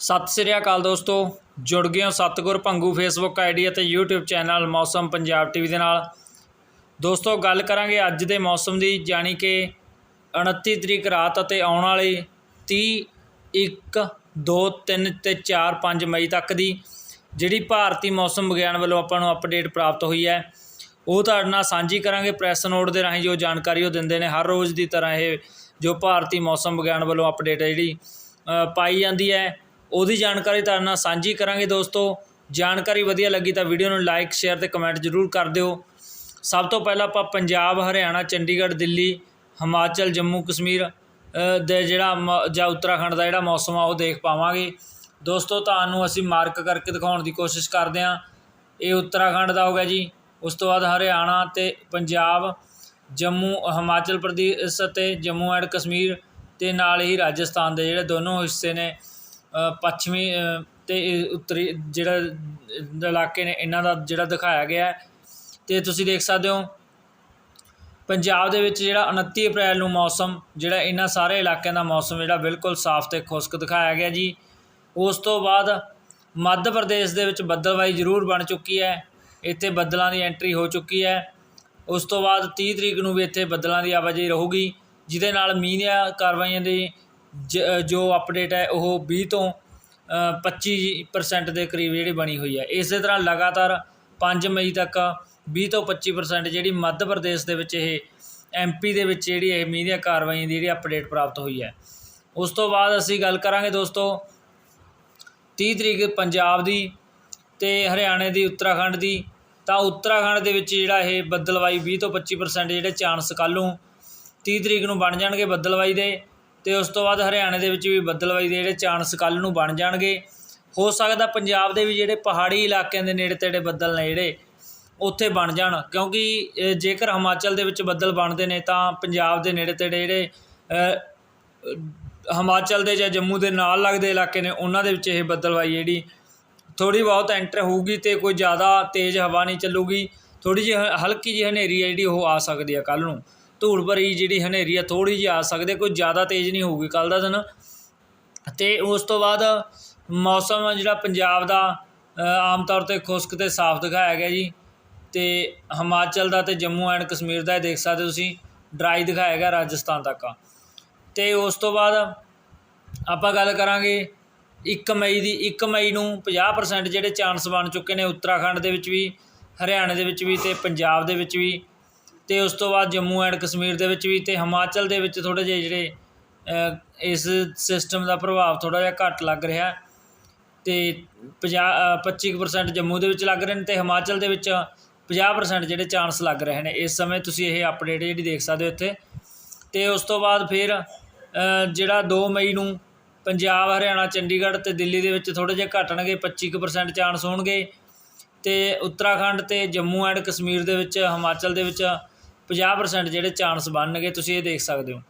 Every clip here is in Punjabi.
ਸਤਿ ਸ੍ਰੀ ਅਕਾਲ ਦੋਸਤੋ, ਜੁੜ ਗਏ ਹੋ ਸਤਗੁਰ ਭੰਗੂ ਫੇਸਬੁੱਕ ਆਈਡੀ ਅਤੇ YouTube ਚੈਨਲ ਮੌਸਮ ਪੰਜਾਬ ਟੀਵੀ ਦੇ ਨਾਲ। ਦੋਸਤੋ, ਗੱਲ ਕਰਾਂਗੇ ਅੱਜ ਦੇ ਮੌਸਮ ਦੀ ਜਾਣੀ ਕਿ 29 ਤਰੀਕ ਰਾਤ ਅਤੇ ਆਉਣ ਵਾਲੀ 30 1 2 3 ਤੇ 4 5 ਮਈ ਤੱਕ ਦੀ, ਜਿਹੜੀ ਭਾਰਤੀ ਮੌਸਮ ਵਿਗਿਆਨ ਵੱਲੋਂ ਆਪਾਂ ਨੂੰ ਅਪਡੇਟ ਪ੍ਰਾਪਤ ਹੋਈ ਹੈ। ਉਹ ਤੁਹਾਡੇ ਨਾਲ ਸਾਂਝੀ ਕਰਾਂਗੇ ਪ੍ਰੈਸ ਨੋਟ ਦੇ ਰਾਹੀਂ ਜੋ ਜਾਣਕਾਰੀ ਉਹ ਦਿੰਦੇ ਨੇ, ਹਰ ਰੋਜ਼ ਦੀ ਤਰ੍ਹਾਂ ਇਹ ਜੋ ਭਾਰਤੀ ਮੌਸਮ ਵਿਗਿਆਨ ਵੱਲੋਂ ਅਪਡੇਟ ਹੈ, ਜਿਹੜੀ ਪਾਈ ਜਾਂਦੀ ਹੈ। ਉਹਦੀ ਜਾਣਕਾਰੀ ਤੁਹਾਡੇ ਨਾਲ ਸਾਂਝੀ ਕਰਾਂਗੇ ਦੋਸਤੋ। ਜਾਣਕਾਰੀ ਵਧੀਆ ਲੱਗੀ ਤਾਂ ਵੀਡੀਓ ਨੂੰ ਲਾਈਕ ਸ਼ੇਅਰ ਤੇ ਕਮੈਂਟ ਜ਼ਰੂਰ ਕਰ ਦਿਓ। ਸਭ ਤੋਂ ਪਹਿਲਾਂ ਆਪਾਂ ਪੰਜਾਬ, ਹਰਿਆਣਾ, ਚੰਡੀਗੜ੍ਹ, ਦਿੱਲੀ, ਹਿਮਾਚਲ, ਜੰਮੂ, ਕਸ਼ਮੀਰ ਦੇ ਜਿਹੜਾ ਮ- ਜਾਂ ਉੱਤਰਾਖੰਡ ਦਾ ਜਿਹੜਾ ਮੌਸਮ ਆ ਉਹ ਦੇਖ ਪਾਵਾਂਗੇ। ਦੋਸਤੋ, ਤੁਹਾਨੂੰ ਅਸੀਂ ਮਾਰਕ ਕਰਕੇ ਦਿਖਾਉਣ ਦੀ ਕੋਸ਼ਿਸ਼ ਕਰਦੇ ਹਾਂ। ਇਹ ਉੱਤਰਾਖੰਡ ਦਾ ਹੋ ਗਿਆ ਜੀ। ਉਸ ਤੋਂ ਬਾਅਦ ਹਰਿਆਣਾ ਤੇ ਪੰਜਾਬ, ਜੰਮੂ, ਹਿਮਾਚਲ ਪ੍ਰਦੇਸ਼ ਅਤੇ ਜੰਮੂ ਐਂਡ ਕਸ਼ਮੀਰ ਤੇ ਨਾਲ ਹੀ ਰਾਜਸਥਾਨ ਦੇ ਜਿਹੜੇ ਦੋਨੋਂ ਹਿੱਸੇ ਨੇ। ਪੱਛਮੀ ਅਤੇ ਉੱਤਰੀ ਜਿਹੜਾ ਇਲਾਕੇ ਨੇ, ਇਹਨਾਂ ਦਾ ਜਿਹੜਾ ਦਿਖਾਇਆ ਗਿਆ ਅਤੇ ਤੁਸੀਂ ਦੇਖ ਸਕਦੇ ਹੋ, ਪੰਜਾਬ ਦੇ ਵਿੱਚ ਜਿਹੜਾ 29 ਅਪ੍ਰੈਲ ਨੂੰ ਮੌਸਮ, ਜਿਹੜਾ ਇਹਨਾਂ ਸਾਰੇ ਇਲਾਕਿਆਂ ਦਾ ਮੌਸਮ, ਜਿਹੜਾ ਬਿਲਕੁਲ ਸਾਫ਼ ਤੇ ਖੁਸ਼ਕ ਦਿਖਾਇਆ ਗਿਆ ਜੀ। ਉਸ ਤੋਂ ਬਾਅਦ ਮੱਧ ਪ੍ਰਦੇਸ਼ ਦੇ ਵਿੱਚ ਬੱਦਲਵਾਈ ਜ਼ਰੂਰ ਬਣ ਚੁੱਕੀ ਹੈ। ਇੱਥੇ ਬੱਦਲਾਂ ਦੀ ਐਂਟਰੀ ਹੋ ਚੁੱਕੀ ਹੈ। ਉਸ ਤੋਂ ਬਾਅਦ 30 ਤਰੀਕ ਨੂੰ ਵੀ ਇੱਥੇ ਬੱਦਲਾਂ ਦੀ ਆਵਾਜਾਈ ਰਹੂਗੀ, ਜਿਹਦੇ ਨਾਲ ਮੀਂਹ ਦੀਆਂ ਕਾਰਵਾਈਆਂ ਦੀ ਜ- ਜੋ ਅਪਡੇਟ ਹੈ, ਉਹ ਵੀਹ ਤੋਂ ਪੱਚੀ 25% ਦੇ ਕਰੀਬ ਜਿਹੜੀ ਬਣੀ ਹੋਈ ਹੈ। ਇਸੇ ਤਰ੍ਹਾਂ ਲਗਾਤਾਰ ਪੰਜ ਮਈ ਤੱਕ ਵੀਹ ਤੋਂ 25% ਜਿਹੜੀ ਮੱਧ ਪ੍ਰਦੇਸ਼ ਦੇ ਵਿੱਚ ਇਹ ਐਮਪੀ ਦੇ ਵਿੱਚ ਜਿਹੜੀ ਇਹ ਮੀਂਹ ਦੀਆਂ ਕਾਰਵਾਈਆਂ ਦੀ ਜਿਹੜੀ ਅਪਡੇਟ ਪ੍ਰਾਪਤ ਹੋਈ ਹੈ। ਉਸ ਤੋਂ ਬਾਅਦ ਅਸੀਂ ਗੱਲ ਕਰਾਂਗੇ ਦੋਸਤੋ 30 ਤਰੀਕ ਪੰਜਾਬ ਦੀ ਤੇ ਹਰਿਆਣੇ ਦੀ, ਉੱਤਰਾਖੰਡ ਦੀ। ਤਾਂ ਉੱਤਰਾਖੰਡ ਦੇ ਵਿੱਚ ਜਿਹੜਾ ਇਹ ਬੱਦਲਵਾਈ 20 ਤੋਂ 25% ਜਿਹੜੇ ਚਾਂਸ ਕੱਲ੍ਹ ਨੂੰ 30 ਤਰੀਕ ਨੂੰ ਬਣ ਜਾਣਗੇ ਬੱਦਲਵਾਈ ਦੇ। ਅਤੇ ਉਸ ਤੋਂ ਬਾਅਦ ਹਰਿਆਣੇ ਦੇ ਵਿੱਚ ਵੀ ਬੱਦਲਵਾਈ ਦੇ ਜਿਹੜੇ ਚਾਂਸ ਕੱਲ੍ਹ ਨੂੰ ਬਣ ਜਾਣਗੇ। ਹੋ ਸਕਦਾ ਪੰਜਾਬ ਦੇ ਵੀ ਜਿਹੜੇ ਪਹਾੜੀ ਇਲਾਕਿਆਂ ਦੇ ਨੇੜੇ ਤੇੜੇ ਬੱਦਲ ਨੇ ਜਿਹੜੇ, ਉੱਥੇ ਬਣ ਜਾਣ। ਕਿਉਂਕਿ ਜੇਕਰ ਹਿਮਾਚਲ ਦੇ ਵਿੱਚ ਬੱਦਲ ਬਣਦੇ ਨੇ, ਤਾਂ ਪੰਜਾਬ ਦੇ ਨੇੜੇ ਤੇੜੇ ਜਿਹੜੇ ਹਿਮਾਚਲ ਦੇ ਜਾਂ ਜੰਮੂ ਦੇ ਨਾਲ ਲੱਗਦੇ ਇਲਾਕੇ ਨੇ, ਉਹਨਾਂ ਦੇ ਵਿੱਚ ਇਹ ਬੱਦਲਵਾਈ ਜਿਹੜੀ ਥੋੜੀ ਬਹੁਤ ਐਂਟਰ ਹੋਊਗੀ ਤੇ ਕੋਈ ਜ਼ਿਆਦਾ ਤੇਜ਼ ਹਵਾ ਨਹੀਂ ਚੱਲੂਗੀ। ਥੋੜੀ ਜਿਹੀ ਹ- ਹਲਕੀ ਜਿਹੀ ਹਨੇਰੀ ਹੈ ਜਿਹੜੀ ਉਹ ਆ ਸਕਦੀ ਹੈ ਕੱਲ ਨੂੰ। ਧੂੜ ਭਰੀ ਜਿਹੜੀ ਹਨੇਰੀ ਆ ਥੋੜੀ ਜਿਹੀ ਆ ਸਕਦੇ ਕੋਈ ਜ਼ਿਆਦਾ ਤੇਜ਼ ਨਹੀਂ ਹੋਊਗੀ ਕੱਲ ਦਾ ਦਿਨ। ਤੇ ਉਸ ਤੋਂ ਬਾਅਦ ਮੌਸਮ ਜਿਹੜਾ ਪੰਜਾਬ ਦਾ ਆਮ ਤੌਰ ਤੇ ਖੁਸ਼ਕ ਤੇ ਸਾਫ਼ ਦਿਖਾਇਆ ਗਿਆ ਜੀ। ਤੇ ਹਿਮਾਚਲ ਦਾ ਤੇ ਜੰਮੂ ਐਂਡ ਕਸ਼ਮੀਰ ਦਾ ਇਹ ਦੇਖ ਸਕਦੇ ਤੁਸੀਂ ਡਰਾਈ ਦਿਖਾਇਆ ਗਿਆ ਰਾਜਸਥਾਨ ਤੱਕ ਆ। ਤੇ ਉਸ ਤੋਂ ਬਾਅਦ ਆਪਾਂ ਗੱਲ ਕਰਾਂਗੇ 1 ਮਈ ਦੀ 1 ਮਈ ਨੂੰ 50% ਜਿਹੜੇ ਚਾਂਸ ਬਣ ਚੁੱਕੇ ਨੇ ਉੱਤਰਾਖੰਡ ਦੇ ਵਿੱਚ ਵੀ, ਹਰਿਆਣੇ ਦੇ ਵਿੱਚ ਵੀ ਤੇ ਪੰਜਾਬ ਦੇ ਵਿੱਚ ਵੀ। ਅਤੇ ਉਸ ਤੋਂ ਬਾਅਦ ਜੰਮੂ ਐਂਡ ਕਸ਼ਮੀਰ ਦੇ ਵਿੱਚ ਵੀ ਅਤੇ ਹਿਮਾਚਲ ਦੇ ਵਿੱਚ ਥੋੜ੍ਹੇ ਜਿਹੇ ਜਿਹੜੇ ਇਸ ਸਿਸਟਮ ਦਾ ਪ੍ਰਭਾਵ ਥੋੜ੍ਹਾ ਜਿਹਾ ਘੱਟ ਲੱਗ ਰਿਹਾ ਅਤੇ ਪੰਜਾਹ ਪੱਚੀ ਕੁ ਪ੍ਰਸੈਂਟ ਜੰਮੂ ਦੇ ਵਿੱਚ ਲੱਗ ਰਹੇ ਨੇ ਅਤੇ ਹਿਮਾਚਲ ਦੇ ਵਿੱਚ 50% ਜਿਹੜੇ ਚਾਂਸ ਲੱਗ ਰਹੇ ਨੇ। ਇਸ ਸਮੇਂ ਤੁਸੀਂ ਇਹ ਅਪਡੇਟ ਜਿਹੜੀ ਦੇਖ ਸਕਦੇ ਹੋ ਇੱਥੇ। ਅਤੇ ਉਸ ਤੋਂ ਬਾਅਦ ਫਿਰ ਜਿਹੜਾ 2 ਮਈ ਨੂੰ ਪੰਜਾਬ, ਹਰਿਆਣਾ, ਚੰਡੀਗੜ੍ਹ ਅਤੇ ਦਿੱਲੀ ਦੇ ਵਿੱਚ ਥੋੜ੍ਹੇ ਜਿਹੇ ਘਟਣਗੇ 25% ਚਾਂਸ ਹੋਣਗੇ। ਅਤੇ ਉੱਤਰਾਖੰਡ ਅਤੇ ਜੰਮੂ ਐਂਡ ਕਸ਼ਮੀਰ ਦੇ ਵਿੱਚ, ਹਿਮਾਚਲ ਦੇ ਵਿੱਚ 50% ਜਿਹੜੇ ਚਾਂਸ ਬਣਨਗੇ, ਤੁਸੀਂ ਇਹ ਦੇਖ ਸਕਦੇ ਹੋ।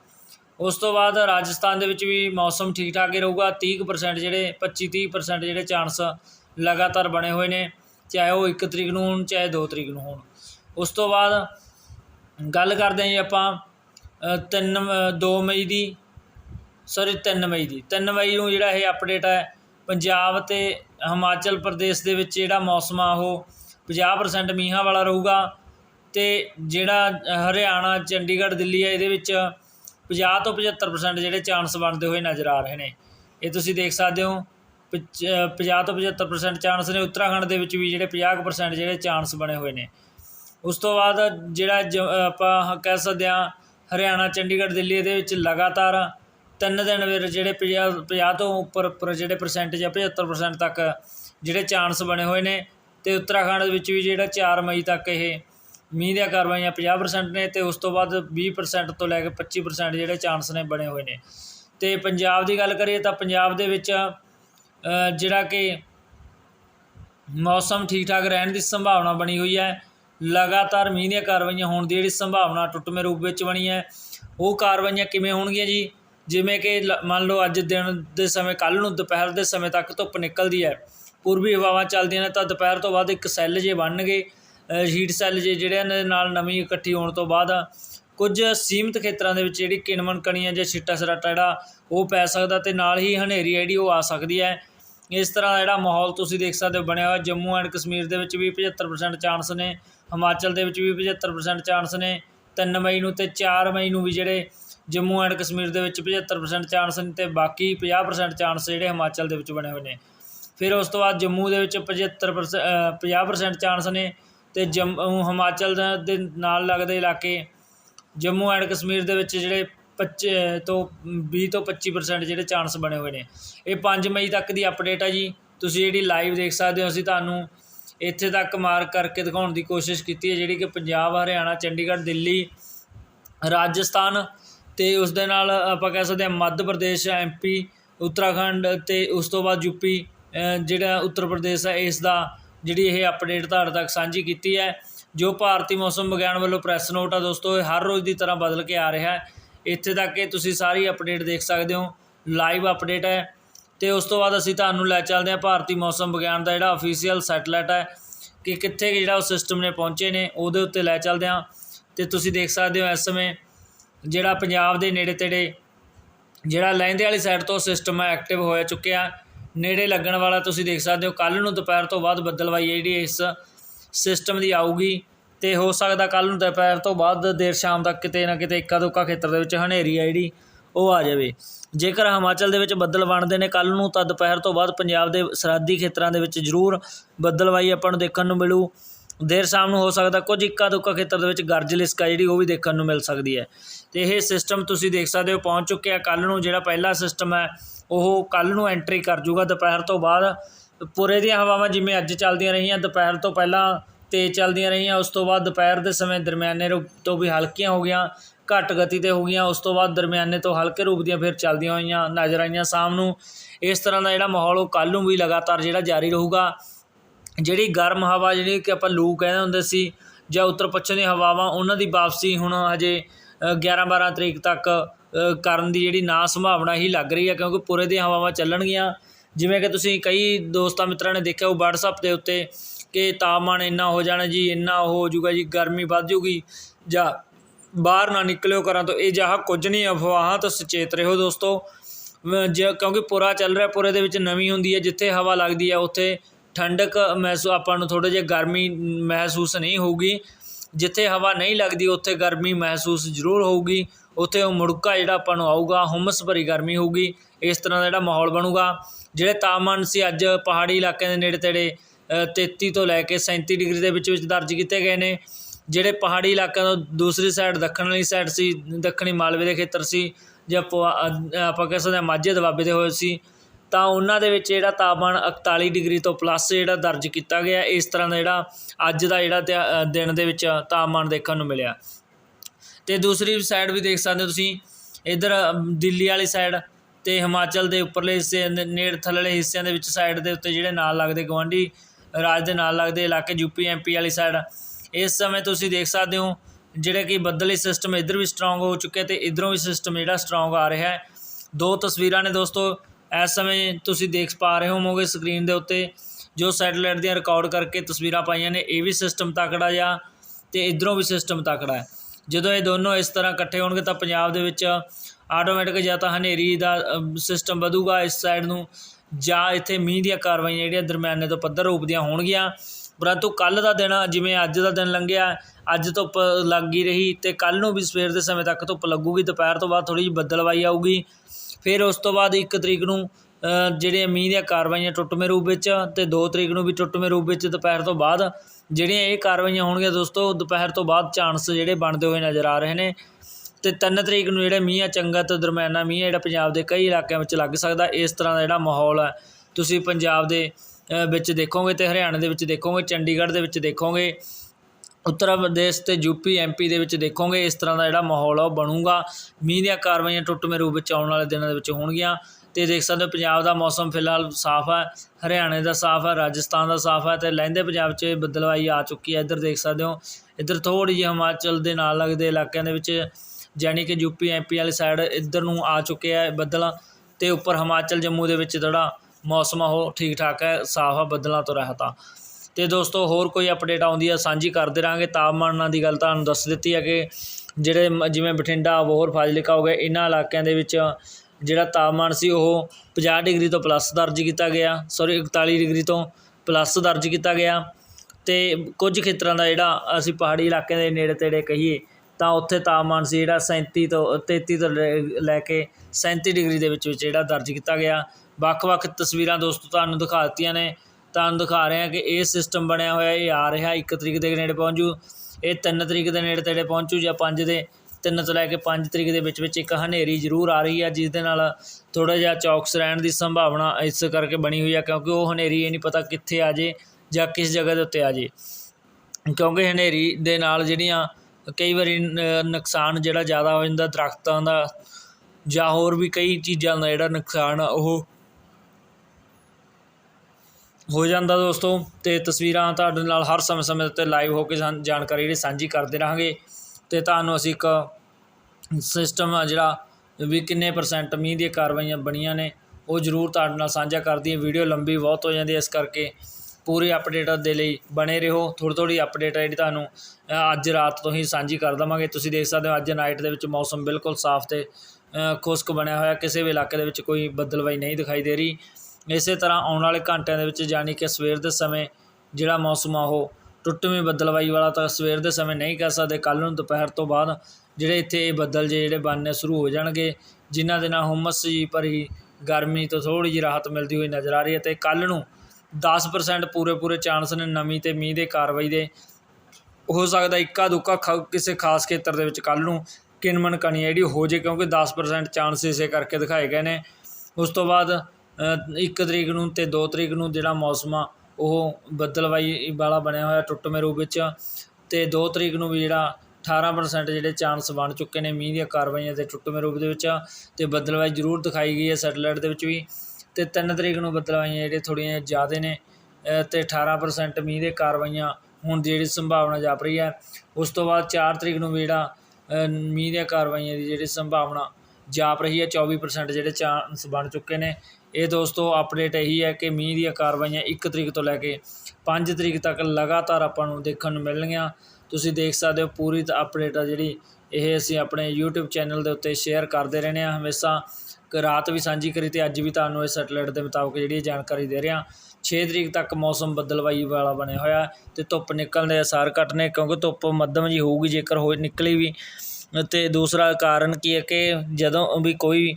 ਉਸ ਤੋਂ ਬਾਅਦ ਰਾਜਸਥਾਨ ਦੇ ਵਿੱਚ ਵੀ ਮੌਸਮ ਠੀਕ ਠਾਕ ਹੀ ਰਹੂਗਾ। 30% ਜਿਹੜੇ 25 30% ਜਿਹੜੇ ਚਾਂਸ ਲਗਾਤਾਰ ਬਣੇ ਹੋਏ ਨੇ, ਚਾਹੇ ਉਹ 1 ਤਰੀਕ ਨੂੰ ਹੋਣ, ਚਾਹੇ 2 ਤਰੀਕ ਨੂੰ ਹੋਣ। ਉਸ ਤੋਂ ਬਾਅਦ ਗੱਲ ਕਰਦੇ ਹਾਂ ਜੀ ਆਪਾਂ 3 2 ਮਈ ਦੀ ਸੌਰੀ 3 ਮਈ ਦੀ। 3 ਮਈ ਨੂੰ ਜਿਹੜਾ ਇਹ ਅਪਡੇਟ ਹੈ, ਪੰਜਾਬ ਤੇ ਹਿਮਾਚਲ ਪ੍ਰਦੇਸ਼ ਦੇ ਵਿੱਚ ਜਿਹੜਾ ਮੌਸਮ ਆ ਉਹ 50% ਮੀਂਹਾਂ ਵਾਲਾ ਰਹੂਗਾ। ਤੇ ਜਿਹੜਾ ਹਰਿਆਣਾ, ਚੰਡੀਗੜ੍ਹ, ਦਿੱਲੀ ਹੈ ਇਹਦੇ ਵਿੱਚ 50 ਤੋਂ 75% ਜਿਹੜੇ ਚਾਂਸ ਬਣਦੇ ਹੋਏ ਨਜ਼ਰ ਆ ਰਹੇ ਨੇ। ਇਹ ਤੁਸੀਂ ਦੇਖ ਸਕਦੇ ਹੋ ਪਚ- ਪੰਜਾਹ ਤੋਂ 75% ਚਾਂਸ ਨੇ। ਉੱਤਰਾਖੰਡ ਦੇ ਵਿੱਚ ਵੀ ਜਿਹੜੇ 50% ਜਿਹੜੇ ਚਾਂਸ ਬਣੇ ਹੋਏ ਨੇ। ਉਸ ਤੋਂ ਬਾਅਦ ਜਿਹੜਾ ਜ- ਆਪਾਂ ਕਹਿ ਸਕਦੇ ਹਾਂ, ਹਰਿਆਣਾ, ਚੰਡੀਗੜ੍ਹ, ਦਿੱਲੀ, ਇਹਦੇ ਵਿੱਚ ਲਗਾਤਾਰ ਤਿੰਨ ਦਿਨ ਫਿਰ ਜਿਹੜੇ 50 50 ਤੋਂ ਉੱਪਰ ਉੱਪਰ ਜਿਹੜੇ ਪਰਸੈਂਟ ਜਾਂ 75% ਤੱਕ ਜਿਹੜੇ ਚਾਂਸ ਬਣੇ ਹੋਏ ਨੇ। ਅਤੇ ਉੱਤਰਾਖੰਡ ਵਿੱਚ ਵੀ ਜਿਹੜਾ 4 ਮਈ ਤੱਕ ਇਹ ਮੀਂਹ ਦੀਆਂ ਕਾਰਵਾਈਆਂ 50% ਨੇ ਤੇ ਉਸ ਤੋਂ ਬਾਅਦ 20% ਤੋਂ ਲੈ ਕੇ 25% ਜਿਹੜੇ ਚਾਂਸ ਨੇ ਬਣੇ ਹੋਏ ਨੇ। ਤੇ ਪੰਜਾਬ ਦੀ ਗੱਲ ਕਰੀਏ ਤਾਂ ਪੰਜਾਬ ਦੇ ਵਿੱਚ ਜਿਹੜਾ ਕਿ ਮੌਸਮ ਠੀਕ ਠਾਕ ਰਹਿਣ ਦੀ ਸੰਭਾਵਨਾ ਬਣੀ ਹੋਈ ਹੈ। ਲਗਾਤਾਰ ਮੀਂਹ ਦੀਆਂ ਕਾਰਵਾਈਆਂ ਹੋਣ ਦੀ ਜਿਹੜੀ ਸੰਭਾਵਨਾ ਟੁੱਟਵੇਂ ਰੂਪ ਵਿੱਚ ਬਣੀ ਹੈ। ਉਹ ਕਾਰਵਾਈਆਂ ਕਿਵੇਂ ਹੋਣਗੀਆਂ ਜੀ? ਜਿਵੇਂ ਕਿ ਲ- ਮੰਨ ਲਓ ਅੱਜ ਦਿਨ ਦੇ ਸਮੇਂ ਕੱਲ ਨੂੰ ਦੁਪਹਿਰ ਦੇ ਸਮੇਂ ਤੱਕ ਧੁੱਪ ਨਿਕਲਦੀ ਹੈ। ਪੂਰਬੀ ਹਵਾਵਾਂ ਚੱਲਦੀਆਂ ਨੇ ਤਾਂ ਦੁਪਹਿਰ ਤੋਂ ਬਾਅਦ ਇੱਕ ਸੈੱਲ ਜੇ ਬਣਨਗੇ। ਹੀਟ ਸੈੱਲ ਜਿਹੜੇ ਇਹਨਾਂ ਦੇ ਨਾਲ ਨਵੀਂ ਇਕੱਠੀ ਹੋਣ ਤੋਂ ਬਾਅਦ ਕੁਝ ਸੀਮਿਤ ਖੇਤਰਾਂ ਦੇ ਵਿੱਚ ਜਿਹੜੀ ਕਿਣਮਣ ਕਣੀਆਂ ਜਾਂ ਛਿੱਟਾ ਸਰਾਟਾ ਜਿਹੜਾ ਉਹ ਪੈ ਸਕਦਾ ਤੇ ਨਾਲ ਹੀ ਹਨੇਰੀ ਜਿਹੜੀ ਉਹ ਆ ਸਕਦੀ ਹੈ। ਇਸ ਤਰ੍ਹਾਂ ਦਾ ਜਿਹੜਾ ਮਾਹੌਲ ਤੁਸੀਂ ਦੇਖ ਸਕਦੇ ਹੋ ਬਣਿਆ ਹੋਇਆ। ਜੰਮੂ ਐਂਡ ਕਸ਼ਮੀਰ ਦੇ ਵਿੱਚ ਵੀ 75% ਚਾਂਸ ਨੇ ਹਿਮਾਚਲ ਦੇ ਵਿੱਚ ਵੀ 75% ਚਾਂਸ ਨੇ 3 ਮਈ ਨੂੰ ਤੇ 4 ਮਈ ਨੂੰ ਵੀ ਜਿਹੜੇ ਜੰਮੂ ਐਂਡ ਕਸ਼ਮੀਰ ਦੇ ਵਿੱਚ 75% ਚਾਂਸ ਨੇ ਤੇ ਬਾਕੀ 50% ਚਾਂਸ ਜਿਹੜੇ ਹਿਮਾਚਲ ਦੇ ਵਿੱਚ ਬਣੇ ਹੋਏ ਨੇ। ਫਿਰ ਉਸ ਤੋਂ ਬਾਅਦ ਜੰਮੂ ਦੇ ਵਿੱਚ 75% ਅ, 50% ਚਾਂਸ ਨੇ ਅਤੇ ਜੰਮੂ ਹਿਮਾਚਲ ਦੇ ਨਾਲ ਲੱਗਦੇ ਇਲਾਕੇ ਜੰਮੂ ਐਂਡ ਕਸ਼ਮੀਰ ਦੇ ਵਿੱਚ ਜਿਹੜੇ 25 ਤੋਂ ਵੀਹ ਤੋਂ 25% ਜਿਹੜੇ ਚਾਂਸ ਬਣੇ ਹੋਏ ਨੇ। ਇਹ ਪੰਜ ਮਈ ਤੱਕ ਦੀ ਅਪਡੇਟ ਹੈ ਜੀ। ਤੁਸੀਂ ਜਿਹੜੀ ਲਾਈਵ ਦੇਖ ਸਕਦੇ ਹੋ ਅਸੀਂ ਤੁਹਾਨੂੰ ਇੱਥੇ ਤੱਕ ਮਾਰਕ ਕਰਕੇ ਦਿਖਾਉਣ ਦੀ ਕੋਸ਼ਿਸ਼ ਕੀਤੀ ਹੈ ਜਿਹੜੀ ਕਿ ਪੰਜਾਬ ਹਰਿਆਣਾ ਚੰਡੀਗੜ੍ਹ ਦਿੱਲੀ ਰਾਜਸਥਾਨ ਤੇ ਉਸ ਦੇ ਨਾਲ ਆਪਾਂ ਕਹਿ ਸਕਦੇ ਹਾਂ ਮੱਧ ਪ੍ਰਦੇਸ਼ ਐਮਪੀ ਉੱਤਰਾਖੰਡ ਤੇ ਉਸ ਤੋਂ ਬਾਅਦ ਯੂਪੀ ਅ, ਜਿਹੜਾ ਉੱਤਰ ਪ੍ਰਦੇਸ਼ ਹੈ ਇਸ ਦਾ ਜਿਹੜੀ ਇਹ ਅਪਡੇਟ ਤੁਹਾਡੇ ਤੱਕ ਸਾਂਝੀ ਕੀਤੀ ਹੈ, ਜੋ ਭਾਰਤੀ ਮੌਸਮ ਵਿਗਿਆਨ ਵੱਲੋਂ ਪ੍ਰੈਸ ਨੋਟ ਆ ਦੋਸਤੋ, ਇਹ ਹਰ ਰੋਜ਼ ਦੀ ਤਰ੍ਹਾਂ ਬਦਲ ਕੇ ਆ ਰਿਹਾ ਹੈ। ਇੱਥੇ ਤੱਕ ਕਿ ਤੁਸੀਂ ਸਾਰੀ ਅਪਡੇਟ ਦੇਖ ਸਕਦੇ ਹੋ ਲਾਈਵ ਅਪਡੇਟ ਹੈ। ਤੇ ਉਸ ਤੋਂ ਬਾਅਦ ਅਸੀਂ ਤੁਹਾਨੂੰ ਲੈ ਚੱਲਦੇ ਹਾਂ ਭਾਰਤੀ ਮੌਸਮ ਵਿਗਿਆਨ ਦਾ ਜਿਹੜਾ ਅਫੀਸ਼ੀਅਲ ਸੈਟਲਾਈਟ ਹੈ, ਕਿ ਕਿੱਥੇ ਕੁ ਜਿਹੜਾ ਉਹ ਸਿਸਟਮ ਨੇ ਪਹੁੰਚੇ ਨੇ, ਉਹਦੇ ਉੱਤੇ ਲੈ ਚੱਲਦੇ ਹਾਂ। ਤੇ ਤੁਸੀਂ ਦੇਖ ਸਕਦੇ ਹੋ ਇਸ ਸਮੇਂ ਜਿਹੜਾ ਪੰਜਾਬ ਦੇ ਨੇੜੇ ਤੇੜੇ ਜਿਹੜਾ ਲਹਿੰਦੇ ਵਾਲੀ ਸਾਈਡ ਤੋਂ ਸਿਸਟਮ ਹੈ ਐਕਟਿਵ ਹੋਇਆ ਚੁੱਕਿਆ। ਨੇੜੇ ਲੱਗਣ ਵਾਲਾ ਤੁਸੀਂ ਦੇਖ ਸਕਦੇ ਹੋ। ਕੱਲ ਨੂੰ ਦੁਪਹਿਰ ਤੋਂ ਬਾਅਦ ਬੱਦਲਵਾਈ ਜਿਹੜੀ ਇਸ ਸਿਸਟਮ ਦੀ ਆਊਗੀ ਤੇ ਹੋ ਸਕਦਾ ਕੱਲ ਨੂੰ ਦੁਪਹਿਰ ਤੋਂ ਬਾਅਦ ਦੇਰ ਸ਼ਾਮ ਤੱਕ ਕਿਤੇ ਨਾ ਕਿਤੇ ਇੱਕਾ ਦੁੱਕਾ ਖੇਤਰ ਦੇ ਵਿੱਚ ਹਨੇਰੀ ਆ ਜਿਹੜੀ, ਉਹ ਆ ਜਾਵੇ। ਜੇਕਰ ਹਿਮਾਚਲ ਦੇ ਵਿੱਚ ਬੱਦਲ ਬਣਦੇ ਨੇ ਕੱਲ ਨੂੰ, ਤਾਂ ਦੁਪਹਿਰ ਤੋਂ ਬਾਅਦ ਪੰਜਾਬ ਦੇ ਸਰਹੱਦੀ ਖੇਤਰਾਂ ਦੇ ਵਿੱਚ ਜ਼ਰੂਰ ਬੱਦਲਵਾਈ ਆਪਾਂ ਨੂੰ ਦੇਖਣ ਨੂੰ ਮਿਲੂ। ਦੇਰ ਸ਼ਾਮ ਨੂੰ ਹੋ ਸਕਦਾ ਕੁਝ ਇੱਕਾ ਦੁੱਕਾ ਖੇਤਰ ਦੇ ਵਿੱਚ ਗਰਜ ਲਿਸਕਾ ਜਿਹੜੀ, ਉਹ ਵੀ ਦੇਖਣ ਨੂੰ ਮਿਲ ਸਕਦੀ ਹੈ। ਤੇ ਇਹ ਸਿਸਟਮ ਤੁਸੀਂ ਦੇਖ ਸਕਦੇ ਹੋ, ਪਹੁੰਚ ਚੁੱਕਿਆ। ਕੱਲ ਨੂੰ ਜਿਹੜਾ ਪਹਿਲਾ ਸਿਸਟਮ ਹੈ ਉਹ ਕੱਲ੍ਹ ਨੂੰ ਐਂਟਰੀ ਕਰ ਜੂਗਾ ਦੁਪਹਿਰ ਤੋਂ ਬਾਅਦ। ਪੂਰੇ ਦੀਆਂ ਹਵਾਵਾਂ ਜਿਵੇਂ ਅੱਜ ਚੱਲਦੀਆਂ ਰਹੀਆਂ, ਦੁਪਹਿਰ ਤੋਂ ਪਹਿਲਾਂ ਤੇਜ਼ ਚੱਲਦੀਆਂ ਰਹੀਆਂ, ਉਸ ਤੋਂ ਬਾਅਦ ਦੁਪਹਿਰ ਦੇ ਸਮੇਂ ਦਰਮਿਆਨੇ ਰੂਪ ਤੋਂ ਵੀ ਹਲਕੀਆਂ ਹੋ ਗਈਆਂ, ਘੱਟ ਗਤੀ ਤੇ ਹੋ ਗਈਆਂ, ਉਸ ਤੋਂ ਬਾਅਦ ਦਰਮਿਆਨੇ ਤੋਂ ਹਲਕੇ ਰੂਪ ਦੀਆਂ ਫਿਰ ਚੱਲਦੀਆਂ ਹੋਈਆਂ, ਨਜ਼ਰ ਆਈਆਂ ਸ਼ਾਮ ਨੂੰ। ਇਸ ਤਰ੍ਹਾਂ ਦਾ ਜਿਹੜਾ ਮਾਹੌਲ ਉਹ ਕੱਲ੍ਹ ਨੂੰ ਵੀ ਲਗਾਤਾਰ ਜਿਹੜਾ ਜਾਰੀ ਰਹੂਗਾ। ਜਿਹੜੀ ਗਰਮ ਹਵਾ ਜਿਹੜੀ ਕਿ ਆਪਾਂ ਲੂ ਕਹਿੰਦੇ ਹੁੰਦੇ ਸੀ ਜਾਂ ਉੱਤਰ ਪੱਛਮ ਦੀਆਂ ਹਵਾਵਾਂ, ਉਹਨਾਂ ਦੀ ਵਾਪਸੀ ਹੁਣ ਹਜੇ 11 12 ਤਰੀਕ ਤੱਕ ਕਰਨ ਦੀ ਜਿਹੜੀ ਨਾ ਸੰਭਾਵਨਾ ਹੀ ਲੱਗ ਰਹੀ ਹੈ, ਕਿਉਂਕਿ ਪੂਰੇ ਦੀਆਂ ਹਵਾਵਾਂ ਚੱਲਣਗੀਆਂ। ਜਿਵੇਂ ਕਿ ਤੁਸੀਂ ਕਈ ਦੋਸਤਾਂ ਮਿੱਤਰਾਂ ਨੇ ਦੇਖਿਆ ਉਹ WhatsApp ਦੇ ਉੱਤੇ ਕਿ ਤਾਪਮਾਨ ਇੰਨਾ ਹੋ ਜਾਣਾ ਜੀ, ਇੰਨਾ ਹੋ ਜਾਊਗਾ ਜੀ, ਗਰਮੀ ਵੱਧ ਜਾਊਗੀ। ਜਾਂ ਬਾਹਰ ਨਾ ਨਿਕਲਿਓ ਘਰਾਂ ਤੋਂ, ਇਹ ਜਿਹਾ ਕੁਝ ਨਹੀਂ ਅਫਵਾਹਾਂ ਤੋਂ ਸੁਚੇਤ ਰਹੋ ਦੋਸਤੋ। ਅਮ ਕਿਉਂਕਿ ਪੁਰਾ ਚੱਲ ਰਿਹਾ, ਪੂਰੇ ਦੇ ਵਿੱਚ ਨਵੀਂ ਹੁੰਦੀ ਹੈ, ਜਿੱਥੇ ਹਵਾ ਲੱਗਦੀ ਹੈ, ਉੱਥੇ ਠੰਡਕ ਮਹਿਸੂਸ ਆਪਾਂ ਨੂੰ ਥੋੜ੍ਹਾ ਜਿਹਾ ਗਰਮੀ ਮਹਿਸੂਸ ਨਹੀਂ ਹੋਊਗੀ। ਜਿੱਥੇ ਹਵਾ ਨਹੀਂ ਲੱਗਦੀ, ਉੱਥੇ ਗਰਮੀ ਮਹਿਸੂਸ ਜ਼ਰੂਰ ਹੋਊਗੀ। ਉੱਥੇ ਉਹ ਮੁੜਕਾ ਜਿਹੜਾ ਆਪਾਂ ਨੂੰ ਆਊਗਾ ਹੁਮਸ ਭਰੀ ਗਰਮੀ ਹੋਊਗੀ ਇਸ ਤਰ੍ਹਾਂ ਦਾ ਜਿਹੜਾ ਮਾਹੌਲ ਬਣੂਗਾ। ਜਿਹੜੇ ਤਾਪਮਾਨ ਸੀ ਅੱਜ ਪਹਾੜੀ ਇਲਾਕਿਆਂ ਦੇ ਨੇੜੇ ਤੇੜੇ ਅ, 33 ਤੋਂ ਲੈ ਕੇ 37 ਡਿਗਰੀ ਦੇ ਵਿੱਚ ਵਿੱਚ ਦਰਜ ਕੀਤੇ ਗਏ ਨੇ। ਜਿਹੜੇ ਪਹਾੜੀ ਇਲਾਕਿਆਂ ਤੋਂ ਦੂਸਰੀ ਸਾਈਡ ਦੱਖਣ ਵਾਲੀ ਸਾਈਡ ਸੀ ਦੱਖਣੀ ਮਾਲਵੇ ਦੇ ਖੇਤਰ ਸੀ ਜਾਂ ਪਵਾ- ਆਪਾਂ ਕਹਿ ਸਕਦੇ ਹਾਂ ਮਾਝੇ ਦੁਆਬੇ ਦੇ ਹੋਏ ਸੀ ਤਾਂ ਉਹਨਾਂ ਦੇ ਵਿੱਚ ਜਿਹੜਾ ਤਾਪਮਾਨ 41 ਡਿਗਰੀ ਤੋਂ ਪਲੱਸ ਜਿਹੜਾ ਦਰਜ ਕੀਤਾ ਗਿਆ ਇਸ ਤਰ੍ਹਾਂ ਦਾ ਜਿਹੜਾ ਅੱਜ ਦਾ ਜਿਹੜਾ ਦਿਨ ਦੇ ਵਿੱਚ ਤਾਪਮਾਨ ਦੇਖਣ ਨੂੰ ਮਿਲਿਆ। ਤੇ ਦੂਸਰੀ ਸਾਈਡ ਵੀ ਦੇਖ ਸਕਦੇ ਹੋ ਤੁਸੀਂ। ਇਧਰ ਦਿੱਲੀ ਵਾਲੀ ਸਾਈਡ ਤੇ ਹਿਮਾਚਲ ਦੇ ਉੱਪਰਲੇ ਹਿੱਸੇ ਨੇ- ਨੇੜ ਥੱਲੜੇ ਹਿੱਸਿਆਂ ਦੇ ਵਿੱਚ ਸਾਈਡ ਦੇ ਉੱਤੇ ਜਿਹੜੇ ਨਾਲ ਲੱਗਦੇ ਗਵਾਂਢੀ ਰਾਜ ਦੇ ਨਾਲ ਲੱਗਦੇ ਇਲਾਕੇ ਯੂਪੀ ਐਮਪੀ ਵਾਲੀ ਸਾਈਡ ਇਸ ਸਮੇਂ ਤੁਸੀਂ ਦੇਖ ਸਕਦੇ ਹੋ ਜਿਹੜਾ ਕਿ ਬੱਦਲੀ ਸਿਸਟਮ ਇੱਧਰ ਵੀ ਸਟਰੋਂਗ ਹੋ ਚੁੱਕਿਆ ਤੇ ਇਧਰੋਂ ਵੀ ਸਿਸਟਮ ਜਿਹੜਾ ਸਟਰੋਂਗ ਆ ਰਿਹਾ ਹੈ। ਦੋ ਤਸਵੀਰਾਂ ਨੇ ਦੋਸਤੋ, ਇਸ ਸਮੇਂ ਤੁਸੀਂ ਦੇਖ ਪਾ ਰਹੇ ਹੋਵੋਗੇ ਸਕਰੀਨ ਦੇ ਉੱਤੇ, ਜੋ ਸੈਟਲਾਈਟ ਦੀਆਂ ਰਿਕਾਰਡ ਕਰਕੇ ਤਸਵੀਰਾਂ ਪਾਈਆਂ ਨੇ, ਇਹ ਵੀ ਸਿਸਟਮ ਤਕੜਾ ਜਾਂ ਤੇ ਇਧਰੋਂ ਵੀ ਸਿਸਟਮ ਤਕੜਾ ਹੈ। ਜਦੋਂ ਇਹ ਦੋਨੋਂ ਇਸ ਤਰ੍ਹਾਂ ਇਕੱਠੇ ਹੋਣਗੇ ਤਾਂ ਪੰਜਾਬ ਦੇ ਵਿੱਚ ਆਟੋਮੈਟਿਕ ਜਾਂ ਤਾਂ ਹਨੇਰੀ ਦਾ ਸਿਸਟਮ ਵਧੂਗਾ ਇਸ ਸਾਈਡ ਨੂੰ, ਜਾਂ ਇੱਥੇ ਮੀਂਹ ਦੀਆਂ ਕਾਰਵਾਈਆਂ ਜਿਹੜੀਆਂ ਦਰਮਿਆਨੇ ਤੋਂ ਪੱਧਰ ਰੂਪ ਦੀਆਂ ਹੋਣਗੀਆਂ। ਪਰੰਤੂ ਕੱਲ ਦਾ ਦਿਨ, ਜਿਵੇਂ ਅੱਜ ਦਾ ਦਿਨ ਲੰਘਿਆ, ਅੱਜ ਧੁੱਪ ਲੱਗੀ ਰਹੀ ਤੇ ਕੱਲ ਨੂੰ ਵੀ ਸਵੇਰ ਦੇ ਸਮੇਂ ਤੱਕ ਧੁੱਪ ਲੱਗੂਗੀ, ਦੁਪਹਿਰ ਤੋਂ ਬਾਅਦ ਥੋੜੀ ਜਿਹੀ ਬੱਦਲਵਾਈ ਆਊਗੀ। ਫਿਰ ਉਸ ਤੋਂ ਬਾਅਦ 1 ਤਰੀਕ ਨੂੰ ਜਿਹੜੀਆਂ ਮੀਂਹ ਦੀਆਂ ਕਾਰਵਾਈਆਂ ਟੁੱਟਵੇਂ ਰੂਪ ਵਿੱਚ ਤੇ 2 ਤਰੀਕ ਨੂੰ ਵੀ ਟੁੱਟਵੇਂ ਰੂਪ ਵਿੱਚ ਦੁਪਹਿਰ ਤੋਂ ਬਾਅਦ ਜਿਹੜੀਆਂ ਇਹ ਕਾਰਵਾਈਆਂ ਹੋਣਗੀਆਂ ਦੋਸਤੋ ਦੁਪਹਿਰ ਤੋਂ ਬਾਅਦ ਚਾਂਸ ਜਿਹੜੇ ਬਣਦੇ ਹੋਏ ਨਜ਼ਰ ਆ ਰਹੇ ਨੇ। ਤੇ 3 ਤਰੀਕ ਨੂੰ ਜਿਹੜੇ ਮੀਂਹ ਆ, ਚੰਗਾ ਤੇ ਦਰਮਿਆਨਾ ਮੀਂਹ ਆ, ਜਿਹੜਾ ਪੰਜਾਬ ਦੇ ਕਈ ਇਲਾਕਿਆਂ ਵਿੱਚ ਲੱਗ ਸਕਦਾ, ਇਸ ਤਰ੍ਹਾਂ ਦਾ ਜਿਹੜਾ ਮਾਹੌਲ ਹੈ ਤੁਸੀਂ ਪੰਜਾਬ ਦੇ ਵਿੱਚ ਦੇਖੋਗੇ ਤੇ ਹਰਿਆਣਾ ਦੇ ਵਿੱਚ ਦੇਖੋਗੇ, ਚੰਡੀਗੜ੍ਹ ਦੇ ਵਿੱਚ ਦੇਖੋਗੇ, ਉੱਤਰ ਪ੍ਰਦੇਸ਼ ਤੇ ਯੂਪੀ ਐਮਪੀ ਦੇ ਵਿੱਚ ਦੇਖੋਗੇ, ਇਸ ਤਰ੍ਹਾਂ ਦਾ ਜਿਹੜਾ ਮਾਹੌਲ ਆ, ਉਹ ਬਣੂਗਾ। ਮੀਂਹ ਦੀਆਂ ਕਾਰਵਾਈਆਂ ਟੁੱਟਵੇਂ ਰੂਪ ਵਿੱਚ ਆਉਣ ਵਾਲੇ ਦਿਨਾਂ ਦੇ ਵਿੱਚ ਹੋਣਗੀਆਂ। ਤੇ ਦੇਖ ਸਕਦੇ ਹੋ ਪੰਜਾਬ ਦਾ ਮੌਸਮ ਫਿਲਹਾਲ ਸਾਫ਼ ਹੈ, ਹਰਿਆਣੇ ਦਾ ਸਾਫ਼ ਹੈ, ਰਾਜਸਥਾਨ ਦਾ ਸਾਫ਼ ਹੈ ਤੇ ਲਹਿੰਦੇ ਪੰਜਾਬ 'ਚ ਬੱਦਲਵਾਈ ਆ ਚੁੱਕੀ ਹੈ। ਇੱਧਰ ਦੇਖ ਸਕਦੇ ਹੋ, ਇੱਧਰ ਥੋੜ੍ਹੀ ਜਿਹੀ ਹਿਮਾਚਲ ਦੇ ਨਾਲ ਲੱਗਦੇ ਇਲਾਕਿਆਂ ਦੇ ਵਿੱਚ ਯਾਨੀ ਕਿ ਯੂਪੀ ਐਮਪੀ ਵਾਲੀ ਸਾਈਡ ਇੱਧਰ ਨੂੰ ਆ ਚੁੱਕੇ ਹੈ ਬੱਦਲ ਤੇ ਉੱਪਰ ਹਿਮਾਚਲ, ਜੰਮੂ ਦੇ ਵਿੱਚ ਜਿਹੜਾ ਮੌਸਮ ਆ ਉਹ ਠੀਕ ਠਾਕ ਹੈ, ਸਾਫ਼ ਆ, ਬੱਦਲਾਂ ਤੋਂ ਰਹਿਤ ਆ। ਤੇ ਦੋਸਤੋ, ਹੋਰ ਕੋਈ ਅਪਡੇਟ ਆਉਂਦੀ ਆ, ਸਾਂਝੀ ਕਰਦੇ ਰਹਾਂਗੇ। ਤਾਪਮਾਨਾਂ ਦੀ ਗੱਲ ਤੁਹਾਨੂੰ ਦੱਸ ਦਿੱਤੀ ਹੈ ਕਿ ਜਿਹੜੇ ਮ- ਜਿਵੇਂ ਬਠਿੰਡਾ ਅਬੋਹਰ ਫਾਜ਼ਿਲਕਾ ਹੋ ਗਏ ਇਹਨਾਂ ਇਲਾਕਿਆਂ ਦੇ ਵਿੱਚ ਜਿਹੜਾ ਤਾਪਮਾਨ ਸੀ ਉਹ 50 ਡਿਗਰੀ ਤੋਂ ਪਲੱਸ ਦਰਜ ਕੀਤਾ ਗਿਆ ਸੋਰੀ ਇਕਤਾਲੀ ਡਿਗਰੀ ਤੋਂ ਪਲੱਸ ਦਰਜ ਕੀਤਾ ਗਿਆ। ਅਤੇ ਕੁਝ ਖੇਤਰਾਂ ਦਾ ਜਿਹੜਾ ਅਸੀਂ ਪਹਾੜੀ ਇਲਾਕਿਆਂ ਦੇ ਨੇੜੇ ਤੇੜੇ ਕਹੀਏ, ਤਾਂ ਉੱਥੇ ਤਾਪਮਾਨ ਸੀ ਜਿਹੜਾ 37 ਤੋਂ 33 ਤੋਂ ਲੈ- ਲੈ ਕੇ 37 ਡਿਗਰੀ ਦੇ ਵਿੱਚ ਵਿੱਚ ਜਿਹੜਾ ਦਰਜ ਕੀਤਾ ਗਿਆ। ਵੱਖ-ਵੱਖ ਤਸਵੀਰਾਂ ਦੋਸਤੋ ਤੁਹਾਨੂੰ ਦਿਖਾ ਦਿੱਤੀਆਂ ਨੇ। ਤੁਹਾਨੂੰ ਦਿਖਾ ਰਹੇ ਹਾਂ ਕਿ ਇਹ ਸਿਸਟਮ ਬਣਿਆ ਹੋਇਆ, ਇਹ ਆ ਰਿਹਾ, ਇੱਕ ਤਰੀਕ ਦੇ ਨੇੜੇ ਪਹੁੰਚੂ, ਇਹ ਤਿੰਨ ਤਰੀਕ ਦੇ ਨੇੜੇ ਤੇੜੇ ਪਹੁੰਚੂ ਜਾਂ ਪੰਜ ਦੇ 3 ਤੋਂ ਲੈ ਕੇ 5 ਤਰੀਕ ਦੇ ਵਿੱਚ ਵਿੱਚ ਇੱਕ ਹਨੇਰੀ ਜ਼ਰੂਰ ਆ ਰਹੀ ਹੈ ਜਿਸ ਦੇ ਨਾਲ ਥੋੜਾ ਜਿਹਾ ਚੌਕਸ ਰਹਿਣ ਦੀ ਸੰਭਾਵਨਾ ਇਸ ਕਰਕੇ ਬਣੀ ਹੋਈ ਹੈ ਕਿਉਂਕਿ ਉਹ ਹਨੇਰੀ ਇਹ ਨਹੀਂ ਪਤਾ ਕਿੱਥੇ ਆ ਜੇ ਜਾਂ ਕਿਸ ਜਗ੍ਹਾ ਦੇ ਉੱਤੇ ਆ ਜੇ। ਕਿਉਂਕਿ ਹਨੇਰੀ ਦੇ ਨਾਲ ਜਿਹੜੀਆਂ ਕਈ ਵਾਰੀ ਨੁਕਸਾਨ ਜਿਹੜਾ ਜ਼ਿਆਦਾ ਹੋ ਜਾਂਦਾ ਦਰਖਤਾਂ ਦਾ ਜਾਂ ਹੋਰ ਵੀ ਕਈ ਚੀਜ਼ਾਂ ਦਾ ਜਿਹੜਾ ਨੁਕਸਾਨ ਉਹ ਹੋ ਜਾਂਦਾ ਦੋਸਤੋ। ਤੇ ਤਸਵੀਰਾਂ ਤੁਹਾਡੇ ਨਾਲ ਹਰ ਸਮੇਂ ਸਮੇਂ ਉੱਤੇ ਲਾਈਵ ਹੋ ਕੇ ਸਾਨ- ਜਾਣਕਾਰੀ ਜਿਹੜੀ ਸਾਂਝੀ ਕਰਦੇ ਰਹਾਂਗੇ। ਤੇ ਤੁਹਾਨੂੰ ਅਸੀਂ ਇੱਕ ਸਿਸਟਮ ਆ ਜਿਹੜਾ ਵੀ ਕਿੰਨੇ ਪਰਸੈਂਟ ਮੀਂਹ ਦੀਆਂ ਕਾਰਵਾਈਆਂ ਬਣੀਆਂ ਨੇ, ਉਹ ਜ਼ਰੂਰ ਤੁਹਾਡੇ ਨਾਲ ਸਾਂਝਾ ਕਰਦੀ ਹੈ। ਵੀਡੀਓ ਲੰਬੀ ਬਹੁਤ ਹੋ ਜਾਂਦੀ ਹੈ, ਇਸ ਕਰਕੇ ਪੂਰੀ ਅਪਡੇਟ ਦੇ ਲਈ ਬਣੇ ਰਹੋ। ਥੋੜ੍ਹੀ ਥੋੜ੍ਹੀ ਅਪਡੇਟ ਹੈ ਜਿਹੜੀ ਤੁਹਾਨੂੰ ਅੱਜ ਰਾਤ ਤੋਂ ਹੀ ਸਾਂਝੀ ਕਰ ਦੇਵਾਂਗੇ। ਤੁਸੀਂ ਦੇਖ ਸਕਦੇ ਹੋ, ਅੱਜ ਨਾਈਟ ਦੇ ਵਿੱਚ ਮੌਸਮ ਬਿਲਕੁਲ ਸਾਫ਼ ਤੇ ਖੁਸ਼ਕ ਬਣਿਆ ਹੋਇਆ। ਕਿਸੇ ਵੀ ਇਲਾਕੇ ਦੇ ਵਿੱਚ ਕੋਈ ਬੱਦਲਵਾਈ ਨਹੀਂ ਦਿਖਾਈ ਦੇ ਰਹੀ। ਇਸੇ ਤਰ੍ਹਾਂ ਆਉਣ ਵਾਲੇ ਘੰਟਿਆਂ ਦੇ ਵਿੱਚ, ਯਾਨੀ ਕਿ ਸਵੇਰ ਦੇ ਸਮੇਂ, ਜਿਹੜਾ ਮੌਸਮ ਆ ਉਹ ਟੁੱਟਵੀਂ ਬੱਦਲਵਾਈ ਵਾਲਾ ਤਾਂ ਸਵੇਰ ਦੇ ਸਮੇਂ ਨਹੀਂ ਕਹਿ ਸਕਦੇ, ਕੱਲ੍ਹ ਨੂੰ ਦੁਪਹਿਰ ਤੋਂ ਬਾਅਦ ਜਿਹੜੇ ਇੱਥੇ ਇਹ ਬੱਦਲ ਜਿਹੇ ਜਿਹੜੇ ਬਣਨੇ ਸ਼ੁਰੂ ਹੋ ਜਾਣਗੇ, ਜਿਨ੍ਹਾਂ ਦੇ ਨਾਲ ਹੁਮਸ ਜੀ ਭਰੀ ਗਰਮੀ ਤੋਂ ਥੋੜ੍ਹੀ ਜਿਹੀ ਰਾਹਤ ਮਿਲਦੀ ਹੋਈ ਨਜ਼ਰ ਆ ਰਹੀ ਹੈ ਤੇ ਕੱਲ੍ਹ ਨੂੰ 10% ਪੂਰੇ ਪੂਰੇ ਚਾਂਸ ਨੇ ਨਮੀ ਤੇ ਮੀਂਹ ਦੇ ਕਾਰਵਾਈ ਦੇ। ਹੋ ਸਕਦਾ ਇੱਕਾ ਦੁੱਕਾ ਖ, ਕਿਸੇ ਖਾਸ ਖੇਤਰ ਦੇ ਵਿੱਚ ਕੱਲ੍ਹ ਨੂੰ ਕਿਨਮਨ ਕਣੀ ਹੈ ਜਿਹੜੀ ਹੋ ਜੇ, ਕਿਉਂਕਿ 10% ਚਾਂਸ ਇਸੇ ਕਰਕੇ ਦਿਖਾਏ ਗਏ ਨੇ। ਉਸ ਤੋਂ ਬਾਅਦ 1 ਤਰੀਕ ਨੂੰ ਤੇ 2 ਤਰੀਕ ਨੂੰ ਜਿਹੜਾ ਮੌਸਮ ਆ ਉਹ ਬੱਦਲਵਾਈ ਵਾਲਾ ਬਣਿਆ ਹੋਇਆ ਟੁੱਟਵੇਂ ਰੂਪ ਵਿੱਚ ਅਤੇ ਦੋ ਤਰੀਕ ਨੂੰ ਵੀ ਜਿਹੜਾ 18% ਜਿਹੜੇ ਚਾਂਸ ਬਣ ਚੁੱਕੇ ਨੇ ਮੀਂਹ ਦੀਆਂ ਕਾਰਵਾਈਆਂ ਦੇ ਟੁੱਟਵੇਂ ਰੂਪ ਦੇ ਵਿੱਚ ਅਤੇ ਬੱਦਲਵਾਈ ਜ਼ਰੂਰ ਦਿਖਾਈ ਗਈ ਹੈ ਸੈਟੇਲਾਈਟ ਦੇ ਵਿੱਚ ਵੀ ਅਤੇ ਤਿੰਨ ਤਰੀਕ ਨੂੰ ਬੱਦਲਵਾਈਆਂ ਜਿਹੜੇ ਥੋੜ੍ਹੀਆਂ ਜ਼ਿਆਦਾ ਨੇ ਅਤੇ ਅਠਾਰਾਂ 18% ਮੀਂਹ ਦੇ ਕਾਰਵਾਈਆਂ ਹੋਣ ਦੀ ਜਿਹੜੀ ਸੰਭਾਵਨਾ ਜਾਪ ਰਹੀ ਹੈ। ਉਸ ਤੋਂ ਬਾਅਦ ਚਾਰ ਤਰੀਕ ਨੂੰ ਵੀ ਜਿਹੜਾ ਮੀਂਹ ਦੀਆਂ ਕਾਰਵਾਈਆਂ ਦੀ ਜਿਹੜੀ ਸੰਭਾਵਨਾ ਜਾਪ ਰਹੀ ਹੈ 24% ਜਿਹੜੇ ਚਾਂਸ ਬਣ ਚੁੱਕੇ ਨੇ। ਇਹ ਦੋਸਤੋ ਅਪਡੇਟ ਇਹੀ ਹੈ ਕਿ ਮੀਂਹ ਦੀਆਂ ਕਾਰਵਾਈਆਂ 1 ਤਰੀਕ ਤੋਂ ਲੈ ਕੇ 5 ਤਰੀਕ ਤੱਕ ਲਗਾਤਾਰ ਆਪਾਂ ਨੂੰ ਦੇਖਣ ਨੂੰ ਮਿਲਣਗੀਆਂ। ਤੁਸੀਂ ਦੇਖ ਸਕਦੇ ਹੋ, ਪੂਰੀ ਅਪਡੇਟ ਆ ਜਿਹੜੀ ਇਹ ਅਸੀਂ ਆਪਣੇ YouTube ਚੈਨਲ ਦੇ ਉੱਤੇ ਸ਼ੇਅਰ ਕਰਦੇ ਰਹਿੰਦੇ ਹਾਂ। ਹਮੇਸ਼ਾ ਰਾਤ ਵੀ ਸਾਂਝੀ ਕਰੀ ਤੇ ਅੱਜ ਵੀ ਤੁਹਾਨੂੰ ਇਹ ਸੈਟਲਾਈਟ ਦੇ ਮੁਤਾਬਕ ਜਿਹੜੀ ਜਾਣਕਾਰੀ ਦੇ ਰਿਹਾ। 6 ਤਰੀਕ ਤੱਕ ਮੌਸਮ ਬੱਦਲਵਾਈ ਵਾਲਾ ਬਣਿਆ ਹੋਇਆ ਤੇ ਧੁੱਪ ਨਿਕਲਣ ਦੇ ਅਸਾਰ ਘੱਟ ਨੇ ਕਿਉਂਕਿ ਧੁੱਪ ਮੱਧਮ ਜੀ ਹੋਊਗੀ, ਜੇਕਰ ਹੋ ਨਿਕਲੀ ਵੀ। ਅਤੇ ਦੂਸਰਾ ਕਾਰਨ ਕੀ ਹੈ ਕਿ ਜਦੋਂ ਵੀ ਕੋਈ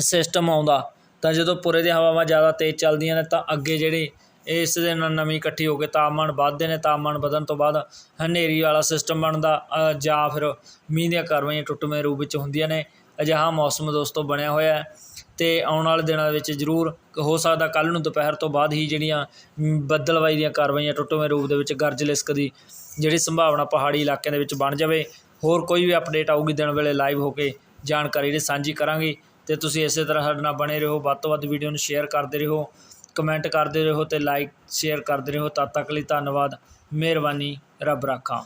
ਸਿਸਟਮ ਆਉਂਦਾ ਤਾਂ ਜਦੋਂ ਪੁਰੇ ਦੀਆਂ ਹਵਾਵਾਂ ਜ਼ਿਆਦਾ ਤੇਜ਼ ਚੱਲਦੀਆਂ ਨੇ ਤਾਂ ਅੱਗੇ ਜਿਹੜੇ ਇਸ ਦੇ ਨਾਲ ਨਮੀ ਇਕੱਠੀ ਹੋ ਕੇ ਤਾਪਮਾਨ ਵੱਧਦੇ ਨੇ ਤਾਪਮਾਨ ਵਧਣ ਤੋਂ ਬਾਅਦ ਹਨੇਰੀ ਵਾਲਾ ਸਿਸਟਮ ਬਣਦਾ ਜਾਂ ਫਿਰ ਮੀਂਹ ਦੀਆਂ ਕਾਰਵਾਈਆਂ ਟੁੱਟਵੇਂ ਰੂਪ ਵਿੱਚ ਹੁੰਦੀਆਂ ਨੇ ਅਜਿਹਾ ਮੌਸਮ ਦੋਸਤੋ ਬਣਿਆ ਹੋਇਆ ਹੈ। ਤੇ ਆਉਣ ਵਾਲੇ ਦਿਨਾਂ ਵਿੱਚ ਜ਼ਰੂਰ ਹੋ ਸਕਦਾ ਕੱਲ੍ਹ ਨੂੰ ਦੁਪਹਿਰ ਤੋਂ ਬਾਅਦ ਹੀ ਜਿਹੜੀਆਂ ਮ, ਬੱਦਲਵਾਈ ਦੀਆਂ ਕਾਰਵਾਈਆਂ ਟੁੱਟਵੇਂ ਰੂਪ ਦੇ ਵਿੱਚ ਗਰਜ ਲਿਸਕ ਦੀ ਜਿਹੜੀ ਸੰਭਾਵਨਾ ਪਹਾੜੀ ਇਲਾਕਿਆਂ ਦੇ ਵਿੱਚ ਬਣ ਜਾਵੇ ਹੋਰ ਕੋਈ ਵੀ ਅਪਡੇਟ ਆਊਗੀ ਦਿਨ ਵੇਲੇ ਲਾਈਵ ਹੋ ਕੇ, ਜਾਣਕਾਰੀ ਜਿਹੜੀ ਸਾਂਝੀ ਕਰਾਂਗੇ। ਅਤੇ ਤੁਸੀਂ ਇਸੇ ਤਰ੍ਹਾਂ ਸਾਡੇ ਨਾਲ ਬਣੇ ਰਹੋ, ਵੱਧ ਤੋਂ ਵੱਧ ਵੀਡੀਓ ਨੂੰ ਸ਼ੇਅਰ ਕਰਦੇ ਰਹੋ ਕਮੈਂਟ ਕਰਦੇ ਰਹੋ ਅਤੇ ਲਾਈਕ ਸ਼ੇਅਰ ਕਰਦੇ ਰਹੋ। ਤਦ ਤੱਕ ਲਈ ਧੰਨਵਾਦ, ਮਿਹਰਬਾਨੀ, ਰੱਬ ਰਾਖਾ।